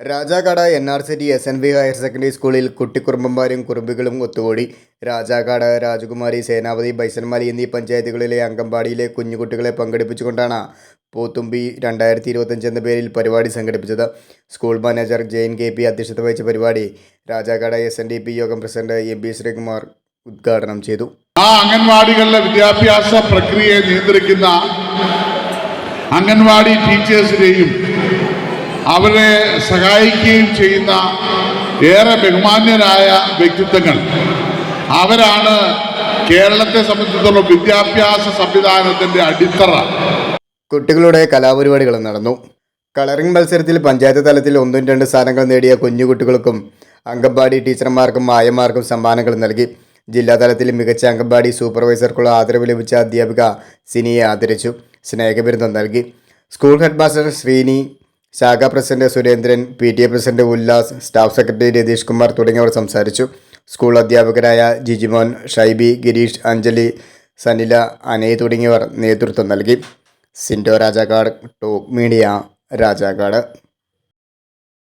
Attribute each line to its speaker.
Speaker 1: Rajakkad N R city S N V higher secondary സ്കൂളിൽ കുട്ടിക്കുറുമ്പന്മാരും കുറുമ്പുകളും ഒത്തുകൂടി. രാജാക്കാട് രാജകുമാരി സേനാപതി ബൈസൻമാലി എന്നീ പഞ്ചായത്തുകളിലെ അംഗൻവാടിയിലെ കുഞ്ഞുകുട്ടികളെ പങ്കെടുപ്പിച്ചുകൊണ്ടാണ് പൂത്തുമ്പി രണ്ടായിരത്തി ഇരുപത്തഞ്ച് എന്ന പേരിൽ പരിപാടി സംഘടിപ്പിച്ചത്. School manager Jain K P അധ്യക്ഷത വഹിച്ച പരിപാടി Rajakkad S N D P യോഗം പ്രസിഡന്റ് എം പി ശ്രീകുമാർ ഉദ്ഘാടനം ചെയ്തു.
Speaker 2: ആ അംഗൻവാടികളിലെ വിദ്യാഭ്യാസ പ്രക്രിയയെ നിയന്ത്രിക്കുന്ന അംഗൻവാടി ടീച്ചേഴ്സിനെയും അവരെ സഹായിക്കുകയും ചെയ്യുന്ന ഏറെ ബഹുമാന്യരായ വ്യക്തിത്വങ്ങൾ. അവരാണ് കേരളത്തെ സംബന്ധിച്ചിടത്തോളം വിദ്യാഭ്യാസ സംവിധാനത്തിന്റെ അടിത്തറ.
Speaker 1: കുട്ടികളുടെ കലാപരിപാടികൾ നടന്നു. കളറിംഗ് മത്സരത്തിൽ പഞ്ചായത്ത് തലത്തിൽ ഒന്നും രണ്ട് സ്ഥാനങ്ങൾ നേടിയ കുഞ്ഞുകുട്ടികൾക്കും അംഗൻവാടി ടീച്ചർമാർക്കും ആയമാർക്കും സമ്മാനങ്ങൾ നൽകി. ജില്ലാതലത്തിൽ മികച്ച അംഗൻവാടി സൂപ്പർവൈസർക്കുള്ള ആദരവ് ലഭിച്ച അധ്യാപിക സിനിയെ ആദരിച്ചു സ്നേഹബിരുദം നൽകി. സ്കൂൾ ഹെഡ്മാസ്റ്റർ ശ്രീനി ശാഖാ president Surendran P T A president Ullas staff secretary Ratheesh Kumar തുടങ്ങിയവർ സംസാരിച്ചു. സ്കൂൾ അധ്യാപകരായ ജിജിമോൻ ഷൈബി ഗിരീഷ് അഞ്ജലി സനില അനയ് തുടങ്ങിയവർ നേതൃത്വം നൽകി. Sindo Rajakkad top media Rajakkad.